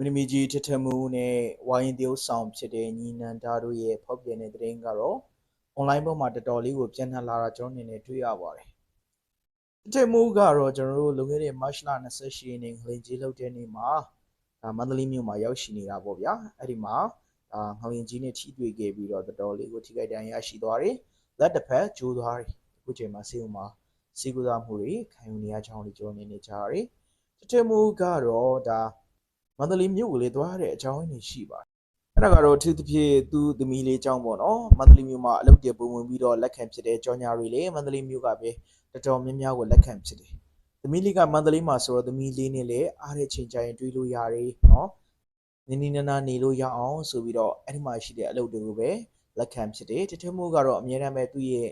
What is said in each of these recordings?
မင်းသမီးကြီးထထမှုနဲ့ဝိုင်းတရုပ်ဆောင်ဖြစ်တဲ့ညီနန္ဒာတို့ရဲ့ဖောက်ပြန်တဲ့သတင်းကတော့ online ပေါ်မှာတော်တော်လေးကိုပြန့်နှံ့လာတာကျွန်တော်အနေနဲ့တွေ့ရပါတယ်ထထမှုကတော့ကျွန်တော်တို့လုံခဲ့တဲ့ March လ28ရက်နေ့ငလင်ကြီးလောက်တဲ့နေ့မှာဒါမန္တလေးမြို့မှာရောက်ရှိနေတာပေါ့ဗျာအဲ့ဒီမှာအာငလင်ကြီးနဲ့ထိတွေ့ခဲ့ပြီးတော့တော်တော်လေးကိုထိခိုက်ဒဏ်ရာရရှိသွားတယ်လက်တစ်ဖက်ကျိုးသွားတယ်အခုချိန်မှာစေုံမှာစီကူသားမှုတွေခံယူနေရကြောင်းလေးကျွန်တော်အနေနဲ့ကြားရတယ်ထထမှုကတော့ဒါ မန္တလေးမြို့ကိုလေသွားတဲ့အကြောင်းရင်းရှိပါတယ်။အဲ့ဒါကတော့အထူးသဖြင့်သူ့သမီးလေးအကြောင်းပေါ့နော်။မန္တလေးမြို့မှာအလုပ်တပုံဝင်ပြီးတော့လက်ခံဖြစ်တဲ့ကြောင်ညာတွေလေမန္တလေးမြို့ကပဲတော်တော်များများကိုလက်ခံဖြစ်တယ်။သမီးလေးကမန္တလေးမှာဆိုတော့သမီးလေးနဲ့လည်းအားတဲ့ချိန်ကြရင်တွေ့လို့ရတယ်နော်။နင်းနီနာနာနေလို့ရအောင်ဆိုပြီးတော့အဲ့ဒီမှာရှိတဲ့အလုပ်တွေကိုပဲလက်ခံဖြစ်တယ်။တထမိုးကတော့အများအားပဲသူ့ရဲ့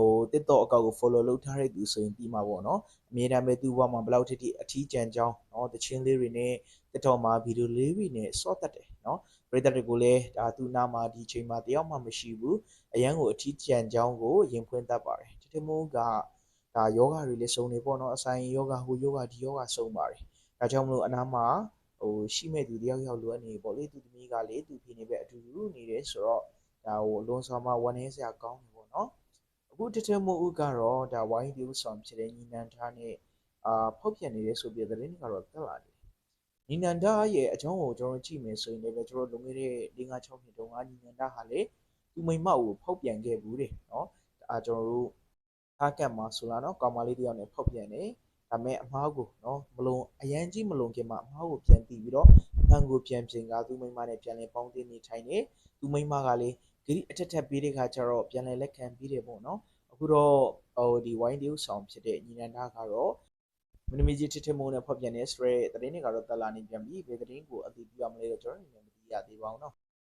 ဟို TikTok အကောင့်ကို follow လုပ်ထားတဲ့သူဆိုရင်ပြီးမှာပေါ့နော်အမြဲတမ်းပဲသူ့ဘဝမှာဘယ်လောက်ထိထိအထီးကျန်ကြောင်းနော်တခြင်းလေးတွေနဲ့ TikTok မှာဗီဒီယိုလေးတွေနဲ့စော့တတ်တယ်နော်ပရိသတ်တွေကိုလည်းဒါသူ့နာမှာဒီချိန်မှာတယောက်မှမရှိဘူးအရန်ကိုအထီးကျန်ကြောင်းကိုရင်ခွင်တတ်ပါတယ်တတိမိုးကဒါယောဂတွေလည်းစုံနေပေါ့နော်အဆိုင်ယောဂဟိုယောဂဒီယောဂစုံပါတယ်ဒါကြောင့်မလို့အနာမှာဟိုရှိမဲ့သူတယောက်ယောက်လိုအပ်နေပေါ့လေသူသမီးကလေသူဖြစ်နေပဲအတူတူနေတယ်ဆိုတော့ဒါဟိုအလွန်ဆောင်မဝန်ထမ်းဆရာကောင်းတယ် အခုတထမိုးဦးကတော့ဒါဝိုင်းဒီဥဆောင်ဖြစ်တဲ့ညီနန်ထားနဲ့အာဖောက်ပြန်နေတယ်ဆိုပြီးသတင်းတွေကတော့တက်လာတယ်ညီနန္ဒာရဲ့အကြောင်းကိုကျွန်တော်ကြည့်မယ်ဆိုရင်လည်းကျွန်တော်လွန်ခဲ့တဲ့၄၅6နှစ်တုန်းကညီနန္ဒာဟာလေသူမိမကိုဖောက်ပြန်ခဲ့ဘူးတယ်နော်အဲကျွန်တော်တို့အားကတ်မှာဆိုလာနော်ကောင်မလေးတယောက်နဲ့ဖောက်ပြန်တယ်ဒါမဲ့အမားကိုနော်မလုံအရန်ကြီးမလုံခင်မှာအမားကိုပြန်တီးပြီးတော့အမှန်ကိုပြန်ပြင်ကသူမိမနဲ့ပြန်လဲပေါင်းတင်နေထိုင်နေသူမိမကလေ ဂရိအထက်ထက်ပေးတဲ့ခါကျတော့ပြန်လည်လက်ခံပြီးတယ်ပေါ့နော်အခုတော့ဟိုဒီဝိုင်းတေးဥဆောင်ဖြစ်တဲ့ညီနန္ဒကတော့မင်းမကြီးထစ်ထစ်မိုးနဲ့ဖော်ပြနေစရဲသတင်းတွေကတော့တက်လာနေပြန်ပြီဘယ်သတင်းကိုအသိပြုရမလဲတော့ကျွန်တော်လည်းမသိရသေးပါဘူးနော်